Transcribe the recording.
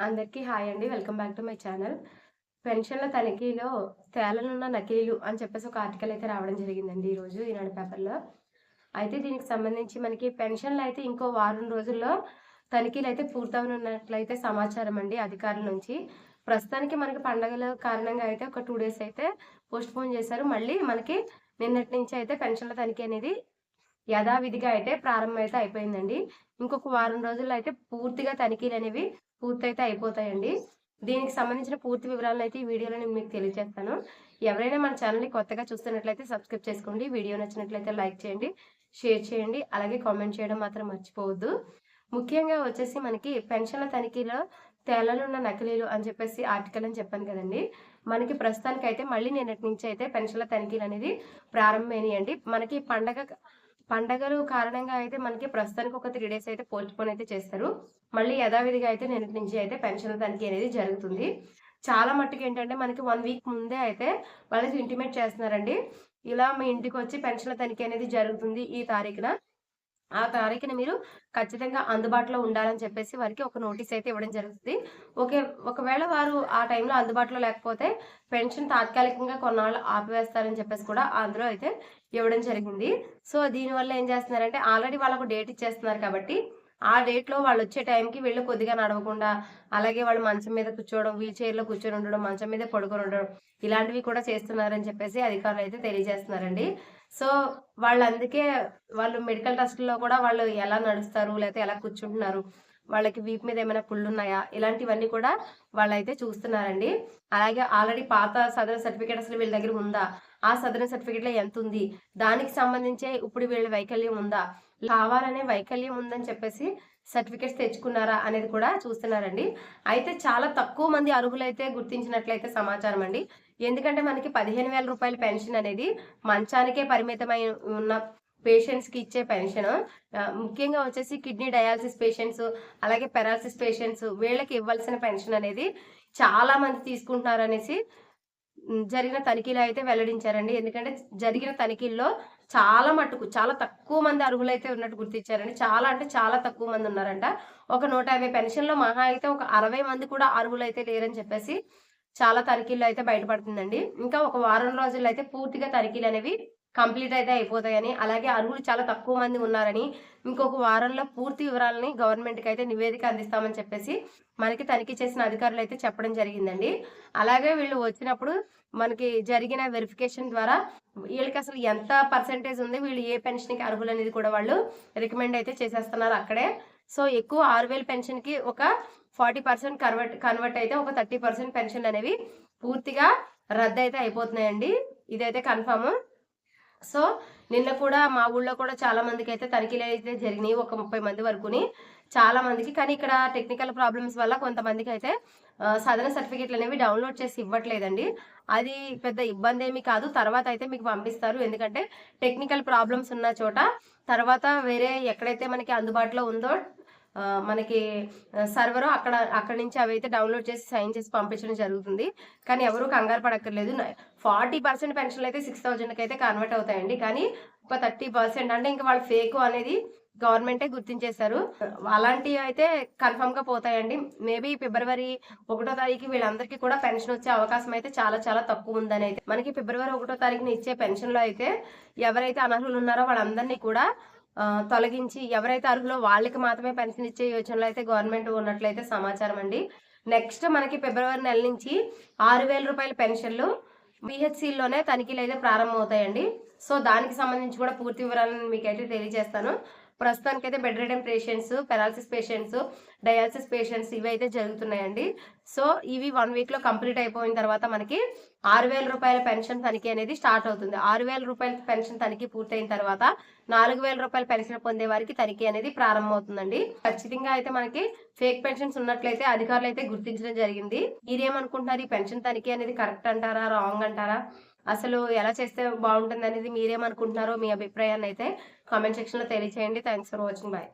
అందరికీ హాయ్ అండి. Welcome back to my channel. Pension తనిఖీలో తేలనున్న నకిలీలు అని చెప్పేసి ఒక ఆర్టికల్ అయితే రావడం జరిగిందండి ఈరోజు ఈనాడు పేపర్‌లో. అయితే దీనికి సంబంధించి మనకి పెన్షన్లు అయితే ఇంకో వారం రోజుల్లో తనిఖీలు అయితే పూర్తవనున్నట్లయితే సమాచారం అండి అధికారుల నుంచి. ప్రస్తుతానికి మనకి పండగల కారణంగా అయితే ఒక టూ డేస్ అయితే పోస్ట్ పోన్ చేశారు. మళ్ళీ మనకి నిన్నటి నుంచి అయితే పెన్షన్ల తనిఖీ అనేది యథావిధిగా అయితే ప్రారంభమైతే అయిపోయిందండి. ఇంకొక వారం రోజుల్లో అయితే పూర్తిగా తనిఖీలు అనేవి పూర్తయితే అయిపోతాయండి. దీనికి సంబంధించిన పూర్తి వివరాలనైతే ఈ వీడియోలో నేను మీకు తెలియజేస్తాను. ఎవరైనా మన ఛానల్‌ని కొత్తగా చూస్తున్నట్లయితే సబ్స్క్రైబ్ చేసుకోండి. వీడియో నచ్చినట్లయితే లైక్ చేయండి, షేర్ చేయండి. అలాగే కామెంట్ చేయడం మాత్రం మర్చిపోవద్దు. ముఖ్యంగా వచ్చేసి మనకి పెన్షన్ల తనిఖీలో తేలనున్న నకిలీలు అని చెప్పేసి ఆర్టికల్ అని చెప్పాను కదండి మనకి ప్రస్తుతానికైతే మళ్ళీ నిన్నటి నుంచి అయితే పెన్షన్ల తనిఖీలు అనేది ప్రారంభమైనాయండి. మనకి పండగ పండగలు కారణంగా అయితే మనకి ప్రస్తుతానికి ఒక త్రీ డేస్ అయితే పోస్ట్‌పోన్ అయితే చేస్తారు. మళ్ళీ యథావిధిగా అయితే నిన్నటి నుంచి అయితే పెన్షన్ తనిఖీ అనేది జరుగుతుంది. చాలా మట్టుకు ఏంటంటే మనకి వన్ వీక్ ముందే అయితే వాళ్ళకి ఇంటిమేట్ చేస్తున్నారండి. ఇలా మీ ఇంటికి వచ్చి పెన్షన్ల తనిఖీ అనేది జరుగుతుంది ఈ తారీఖున. ఆ తారీఖున మీరు ఖచ్చితంగా అందుబాటులో ఉండాలని చెప్పేసి వారికి ఒక నోటీస్ అయితే ఇవ్వడం జరుగుతుంది ఓకే ఒకవేళ వారు ఆ టైంలో అందుబాటులో లేకపోతే పెన్షన్ తాత్కాలికంగా కొన్నాళ్ళు ఆపివేస్తారని చెప్పేసి కూడా అందులో అయితే ఇవ్వడం జరిగింది. సో దీనివల్ల ఏం చేస్తున్నారంటే ఆల్రెడీ వాళ్ళకు డేట్ ఇచ్చేస్తున్నారు కాబట్టి ఆ డేట్‌లో వాళ్ళొచ్చే టైంకి వీళ్ళు కొద్దిగా నడవకుండా, అలాగే వాళ్ళు మంచం మీద కూర్చోవడం, వీల్ చైర్‌లో కూర్చొని ఉండడం, మంచం మీద పడుకొని ఉండడం ఇలాంటివి కూడా చేస్తున్నారని చెప్పేసి అధికారులు అయితే తెలియజేస్తున్నారండి. సో వాళ్ళు అందుకే వాళ్ళు మెడికల్ ట్రస్ట్లో కూడా వాళ్ళు ఎలా నడుస్తారు, లేకపోతే ఎలా కూర్చుంటున్నారు, వాళ్ళకి వీప్ మీద ఏమైనా పుళ్ళున్నాయా, ఇలాంటివన్నీ కూడా వాళ్ళైతే చూస్తున్నారండి. అలాగే ఆల్రెడీ పాత సదరన్ సర్టిఫికేట్ అసలు వీళ్ళ దగ్గర ఉందా? ఆ సదరన్ సర్టిఫికేట్‌లో ఎంత ఉంది దానికి సంబంధించే ఇప్పుడు వీళ్ళ వైకల్యం ఉందా? కావాలనే వైకల్యం ఉందని చెప్పేసి సర్టిఫికేట్స్ తెచ్చుకున్నారా అనేది కూడా చూస్తున్నారండి. అయితే చాలా తక్కువ మంది అర్హులైతే గుర్తించినట్లయితే సమాచారం అండి. ఎందుకంటే మనకి పదిహేను వేల రూపాయల పెన్షన్ అనేది మంచానికే పరిమితమై ఉన్న పేషెంట్స్‌కి ఇచ్చే పెన్షన్. ముఖ్యంగా వచ్చేసి కిడ్నీ డయాలిసిస్ పేషెంట్స్, అలాగే పెరాలసిస్ పేషెంట్స్ వీళ్ళకి ఇవ్వాల్సిన పెన్షన్ అనేది చాలా మంది తీసుకుంటున్నారనేసి జరిగిన తనిఖీలో అయితే వెల్లడించారండి. ఎందుకంటే జరిగిన తనిఖీల్లో చాలా మట్టుకు చాలా తక్కువ మంది అర్హులైతే ఉన్నట్టు గుర్తించారండి. చాలా అంటే చాలా తక్కువ మంది ఉన్నారంట. ఒక 150 పెన్షన్‌లో మహా అయితే ఒక 60 మంది కూడా అర్హులైతే లేరని చెప్పేసి చాలా తనిఖీలు అయితే బయటపడుతుందండి. ఇంకా ఒక వారం రోజుల్లో అయితే పూర్తిగా తనిఖీలు అనేవి కంప్లీట్ అయితే అయిపోతాయని, అలాగే అర్హులు చాలా తక్కువ మంది ఉన్నారని, ఇంకొక వారంలో పూర్తి వివరాలని గవర్నమెంట్‌కి అయితే నివేదిక అందిస్తామని చెప్పేసి మనకి తనిఖీ చేసిన అధికారులు అయితే చెప్పడం జరిగిందండి. అలాగే వీళ్ళు వచ్చినప్పుడు మనకి జరిగిన వెరిఫికేషన్ ద్వారా వీళ్ళకి అసలు ఎంత పర్సెంటేజ్ ఉంది, వీళ్ళు ఏ పెన్షన్‌కి అర్హులనేది కూడా వాళ్ళు రికమెండ్ అయితే చేసేస్తున్నారు అక్కడే. సో ఎక్కువ 6000 పెన్షన్‌కి ఒక 40% కన్వర్ట్ కన్వర్ట్ అయితే ఒక థర్టీ పర్సెంట్ పెన్షన్ అనేవి పూర్తిగా రద్దు అయితే అయిపోతున్నాయండి. ఇదైతే కన్ఫర్మ్. సో నిన్న కూడా మా ఊళ్ళో కూడా చాలా మందికి అయితే తనిఖీలు అయితే జరిగినాయి. ఒక 30 మంది వరకుని. చాలా మందికి. కానీ ఇక్కడ టెక్నికల్ ప్రాబ్లమ్స్ వల్ల కొంతమందికైతే ఆహ్, సదరన్ సర్టిఫికేట్‌లనేవి డౌన్‌లోడ్ చేసి ఇవ్వట్లేదండి. అది పెద్ద ఇబ్బంది ఏమీ కాదు. తర్వాత అయితే మీకు పంపిస్తారు. ఎందుకంటే టెక్నికల్ ప్రాబ్లమ్స్ ఉన్న చోట తర్వాత వేరే ఎక్కడైతే మనకి అందుబాటులో ఉందో మనకి సర్వర్ అక్కడ అక్కడ అక్కడి నుంచి అవైతే డౌన్‌లోడ్ చేసి సైన్ చేసి పంపించడం జరుగుతుంది. కానీ ఎవరు కంగారు పడక్కర్లేదు. ఫార్టీ పర్సెంట్ పెన్షన్లు అయితే సిక్స్ థౌజండ్కి అయితే కన్వర్ట్ అవుతాయండి. కానీ ఒక 30% అంటే ఇంక వాళ్ళు ఫేక్ అనేది గవర్నమెంటే గుర్తించేశారు. అలాంటివి అయితే కన్ఫర్మ్‌గా పోతాయండి. మేబీ ఫిబ్రవరి ఒకటో తారీఖు వీళ్ళందరికీ కూడా పెన్షన్ వచ్చే అవకాశం అయితే చాలా చాలా తక్కువ అయితే మనకి ఫిబ్రవరి ఒకటో తారీఖున ఇచ్చే పెన్షన్‌లో అయితే ఎవరైతే అనర్హులు ఉన్నారో వాళ్ళందరినీ కూడా తొలగించి ఎవరైతే అర్హులో వాళ్ళకి మాత్రమే పెన్షన్ ఇచ్చే యోచనలో అయితే గవర్నమెంట్ ఉన్నట్లయితే సమాచారం అండి. నెక్స్ట్ మనకి ఫిబ్రవరి నెల నుంచి ఆరు వేల రూపాయల పెన్షన్‌లు పిహెచ్సిలోనే తనిఖీలు అయితే ప్రారంభమవుతాయండి. సో దానికి సంబంధించి కూడా పూర్తి వివరాలను మీకైతే తెలియజేస్తాను. ప్రస్తుతానికైతే bedridden patients, paralysis patients, dialysis patients ఇవి అయితే జరుగుతున్నాయండి. సో ఇవి వన్ వీక్‌లో కంప్లీట్ అయిపోయిన తర్వాత మనకి ఆరు వేల రూపాయల పెన్షన్ తనిఖీ అనేది స్టార్ట్ అవుతుంది. ఆరు వేల రూపాయల పెన్షన్ తనిఖీ పూర్తయిన తర్వాత నాలుగు వేల రూపాయల పెన్షన్ పొందే వారికి తనిఖీ అనేది ప్రారంభమవుతుందండి. ఖచ్చితంగా అయితే మనకి ఫేక్ పెన్షన్స్ ఉన్నట్లయితే అధికారులు అయితే గుర్తించడం జరిగింది. మీరేమనుకుంటున్నారు? ఈ పెన్షన్ తనిఖీ అనేది కరెక్ట్ అంటారా? రాంగ్ అంటారా? అసలు ఎలా చేస్తే బాగుంటుంది అనేది మీరేమనుకుంటున్నారో మీ అభిప్రాయాన్ని అయితే కామెంట్ సెక్షన్‌లో తెలియచేయండి. Thanks for watching. బాయ్